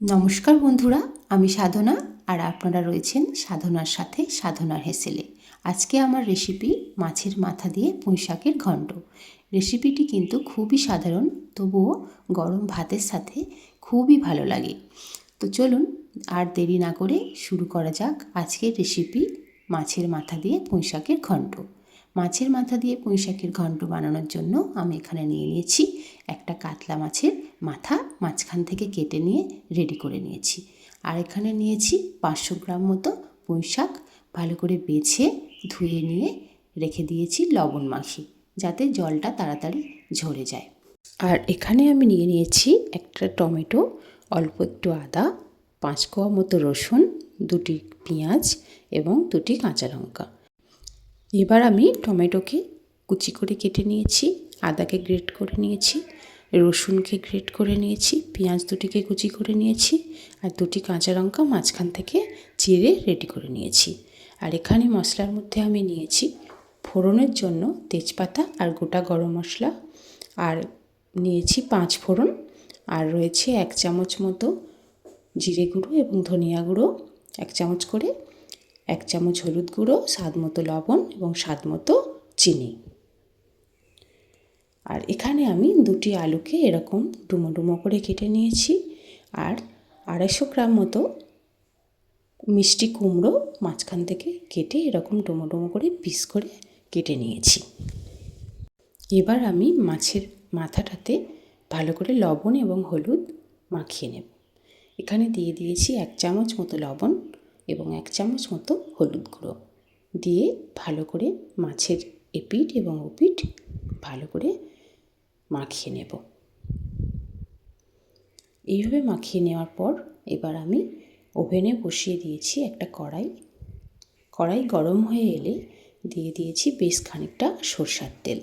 নমস্কার বন্ধুরা, আমি সাধনা আর আপনারা রয়েছেন সাধনার সাথে সাধনার হেসেলে। আজকে আমার রেসিপি মাছের মাথা দিয়ে পুঁইশাকের ঘণ্ট রেসিপিটি কিন্তু খুবই সাধারণ, তবুও গরম ভাতের সাথে খুবই ভালো লাগে। তো চলুন, আর দেরি না করে শুরু করা যাক আজকের রেসিপি মাছের মাথা দিয়ে পুঁইশাকের ঘণ্ট মাছের মাথা দিয়ে পুঁই শাকের ঘণ্ট বানানোর জন্য আমি এখানে নিয়ে নিয়েছি একটা কাতলা মাছের মাথা মাঝখান থেকে কেটে নিয়ে রেডি করে নিয়েছি। আর এখানে নিয়েছি পাঁচশো গ্রাম মতো পুঁই শাক, ভালো করে বেছে ধুয়ে নিয়ে রেখে দিয়েছি লবণ মাখি যাতে জলটা তাড়াতাড়ি ঝরে যায়। আর এখানে আমি নিয়ে নিয়েছি একটা টমেটো, অল্প একটু আদা, পাঁচ কোয়া মতো রসুন, দুটি পেঁয়াজ এবং দুটি কাঁচা লঙ্কা। এবার আমি টমেটোকে কুচি করে কেটে নিয়েছি, আদাকে গ্রেট করে নিয়েছি, রসুনকে গ্রেট করে নিয়েছি, পেঁয়াজ দুটিকে কুচি করে নিয়েছি আর দুটি কাঁচা লঙ্কা মাঝখান থেকে চিড়ে রেডি করে নিয়েছি। আর এখানে মশলার মধ্যে আমি নিয়েছি ফোড়নের জন্য তেজপাতা আর গোটা গরম মশলা আর নিয়েছি পাঁচ ফোড়ন আর রয়েছে এক চামচ মতো জিরে গুঁড়ো এবং ধনিয়া গুঁড়ো, এক চামচ করে এক চামচ হলুদ গুঁড়ো, স্বাদ মতো লবণ এবং স্বাদ মতো চিনি। আর এখানে আমি দুটি আলুকে এরকম ডুমো ডুমো করে কেটে নিয়েছি। আর আড়াইশো গ্রাম মতো মিষ্টি কুমড়ো মাঝখান থেকে কেটে এরকম ডুমো ডুমো করে পিস করে কেটে নিয়েছি। এবার আমি মাছের মাথাটাতে ভালো করে লবণ এবং হলুদ মাখিয়ে নেব। এখানে দিয়ে দিয়েছি এক চামচ মতো লবণ। এবং এক চামচ মতো হলুদ গুঁড়ো। দিয়ে ভালো করে মাছের এপিট এবং ওপিট ভালো করে মাখিয়ে নেব। এইভাবে মাখিয়ে নেওয়ার পর এবার আমি ওভেনে বসিয়ে দিয়েছি একটা কড়াই। কড়াই গরম হয়ে এলে দিয়ে দিয়েছি বেশ খানিকটা সর্ষার তেল।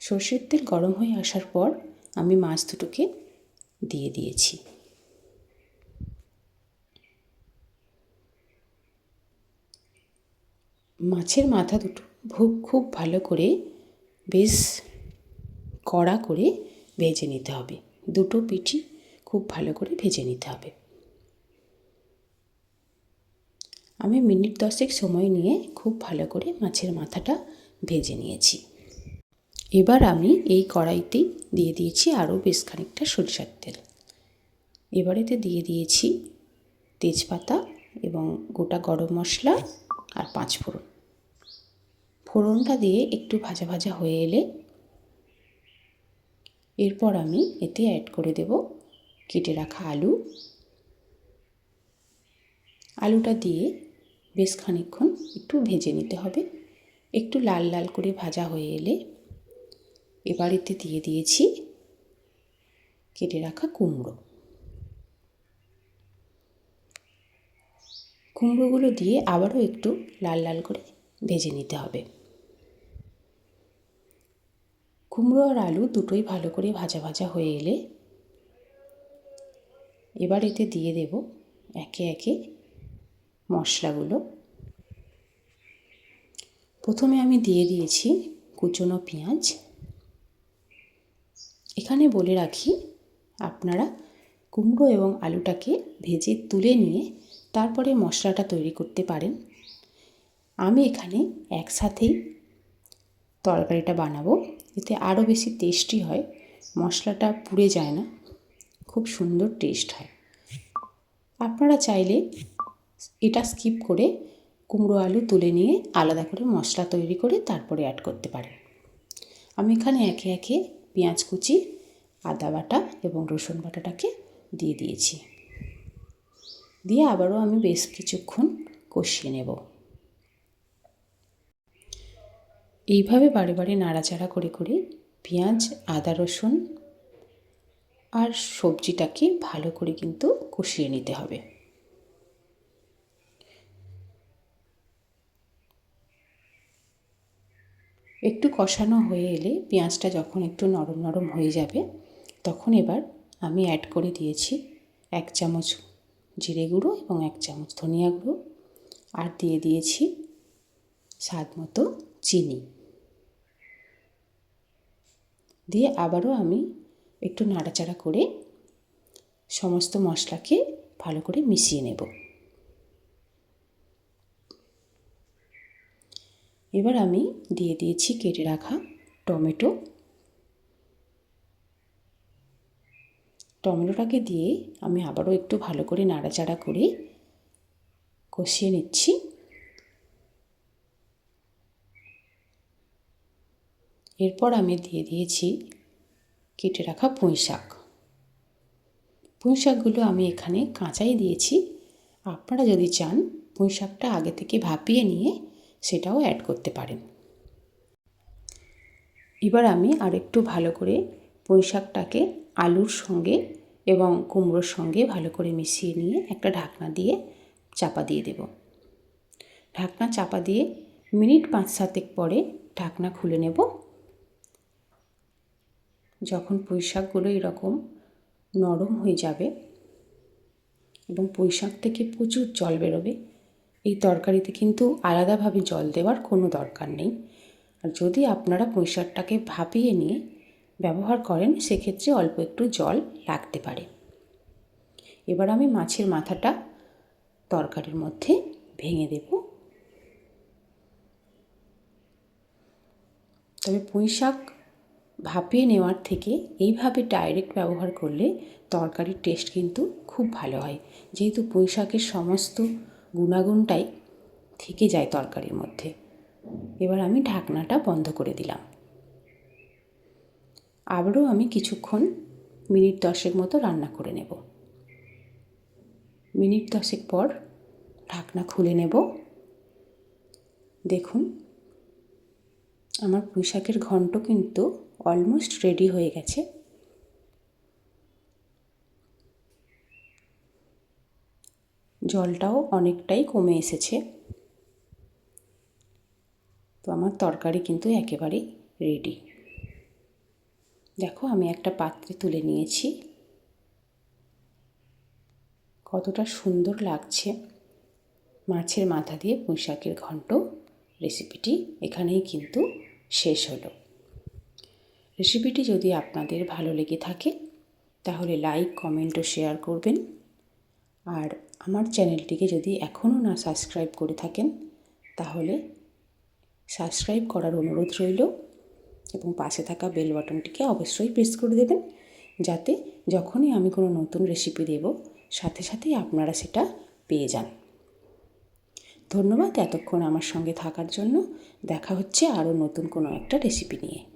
সর্ষের তেল গরম হয়ে আসার পর আমি মাছ দুটোকে দিয়ে দিয়েছি। মাছের মাথা দুটো খুব খুব ভালো করে বেশ কড়া করে ভেজে নিতে হবে। দুটো পিঠি খুব ভালো করে ভেজে নিতে হবে। আমি মিনিট দশেক সময় নিয়ে খুব ভালো করে মাছের মাথাটা ভেজে নিয়েছি। এবার আমি এই কড়াইতেই দিয়ে দিয়েছি আরও বেশ খানিকটা সরিষার তেল। এবারেতে দিয়ে দিয়েছি তেজপাতা এবং গোটা গরম মশলা আর পাঁচ ফোড়ন ফোড়নটা দিয়ে একটু ভাজা ভাজা হয়ে এলে এরপর আমি এতে অ্যাড করে দেব কেটে রাখা আলু। আলুটা দিয়ে বেশ খানিকক্ষণ একটু ভেজে নিতে হবে। একটু লাল লাল করে ভাজা হয়ে এলে এবার এতে দিয়ে দিয়েছি কেটে রাখা কুমড়ো। কুমড়োগুলো দিয়ে আবারও একটু লাল লাল করে ভেজে নিতে হবে। কুমড়ো আর আলু দুটোই ভালো করে ভাজা ভাজা হয়ে এলে এবার এতে দিয়ে দেব একে একে মশলাগুলো। প্রথমে আমি দিয়ে দিয়েছি কুচনো পেঁয়াজ। এখানে বলে রাখি, আপনারা কুমড়ো এবং আলুটাকে ভেজে তুলে নিয়ে তারপরে মশলাটা তৈরি করতে পারেন। আমি এখানে একসাথেই তরকারিটা বানাবো। এতে আরও বেশি টেস্টি হয়। মশলাটা পুড়ে যায় না, খুব সুন্দর টেস্ট হয়। আপনারা চাইলে এটা স্কিপ করে কুমড়ো আলু তুলে নিয়ে আলাদা করে মশলা তৈরি করে তারপরে অ্যাড করতে পারেন। আমি এখানে একে একে পেঁয়াজ কুচি, আদা বাটা এবং রসুন বাটাটাকে দিয়ে দিয়েছি। দিয়ে আবারও আমি বেশ কিছুক্ষণ কষিয়ে নেব। এইভাবে বারে বারে নাড়াচাড়া করে করে পেঁয়াজ, আদা, রসুন আর সবজিটাকে ভালো করে কিন্তু কষিয়ে নিতে হবে। একটু কষানো হয়ে এলে পেঁয়াজটা যখন একটু নরম নরম হয়ে যাবে, তখন এবার আমি অ্যাড করে দিয়েছি এক চামচ জিরে গুঁড়ো এবং এক চামচ ধনিয়া গুঁড়ো। আর দিয়ে দিয়েছি স্বাদ মতো চিনি। দিয়ে আবারও আমি একটু নাড়াচাড়া করে সমস্ত মশলাকে ভালো করে মিশিয়ে নেব। এবার আমি দিয়ে দিয়েছি কেটে রাখা টমেটো। টমেটোটাকে দিয়ে আমি আবারও একটু ভালো করে নাড়াচাড়া করে কষিয়ে নিচ্ছি। এরপর আমি দিয়ে দিয়েছি কেটে রাখা পুঁই শাক। পুঁই শাকগুলো আমি এখানে কাঁচাই দিয়েছি। আপনারা যদি চান, পুঁই শাকটা আগে থেকে ভাপিয়ে নিয়ে সেটাও অ্যাড করতে পারেন। এবার আমি আরেকটু ভালো করে পুঁই শাকটাকে আলুর সঙ্গে এবং কুমড়োর সঙ্গে ভালো করে মিশিয়ে নিয়ে একটা ঢাকনা দিয়ে চাপা দিয়ে দেব। ঢাকনা চাপা দিয়ে মিনিট পাঁচ সাতেক পরে ঢাকনা খুলে নেব। যখন পুঁই শাকগুলো এরকম নরম হয়ে যাবে এবং পুঁই শাক থেকে প্রচুর জল বেরোবে, এই তরকারিতে কিন্তু আলাদাভাবে জল দেওয়ার কোনো দরকার নেই। আর যদি আপনারা পুঁই শাকটাকে ভাপিয়ে নিয়ে ব্যবহার করেন, সেক্ষেত্রে অল্প একটু জল লাগতে পারে। এবার আমি মাছের মাথাটা তরকারির মধ্যে ভেঙে দেব। তবে পুঁই শাক ভাপিয়ে নেওয়ার থেকে এইভাবে ডাইরেক্ট ব্যবহার করলে তরকারির টেস্ট কিন্তু খুব ভালো হয়। যেহেতু পুঁই শাকের সমস্ত গুণাগুণটাই থেকে যায় তরকারির মধ্যে। এবার আমি ঢাকনাটা বন্ধ করে দিলাম। আবারও আমি কিছুক্ষণ মিনিট দশেক মতো রান্না করে নেব। মিনিট দশেক পর ঢাকনা খুলে নেব। দেখুন, আমার পুঁই শাকের ঘন্ট কিন্তু অলমোস্ট রেডি হয়ে গেছে। জলটাও অনেকটাই কমে এসেছে। তো আমার তরকারি কিন্তু একেবারেই রেডি। দেখো আমি একটা পাত্রে তুলে নিয়েছি। কতটা সুন্দর লাগছে। মাছের মাথা দিয়ে পুঁইশাকের ঘন্ট রেসিপিটি এখানেই কিন্তু শেষ হলো। রেসিপিটি যদি আপনাদের ভালো লেগে থাকে, তাহলে লাইক, কমেন্ট ও শেয়ার করবেন। আর আমার চ্যানেলটিকে যদি এখনও না সাবস্ক্রাইব করে থাকেন, তাহলে সাবস্ক্রাইব করার অনুরোধ রইল এবং পাশে থাকা বেল বাটনটিকে অবশ্যই প্রেস করে দেবেন, যাতে যখনই আমি কোনো নতুন রেসিপি দেব, সাথে সাথেই আপনারা সেটা পেয়ে যান। ধন্যবাদ এতক্ষণ আমার সঙ্গে থাকার জন্য। দেখা হচ্ছে আরও নতুন কোনো একটা রেসিপি নিয়ে।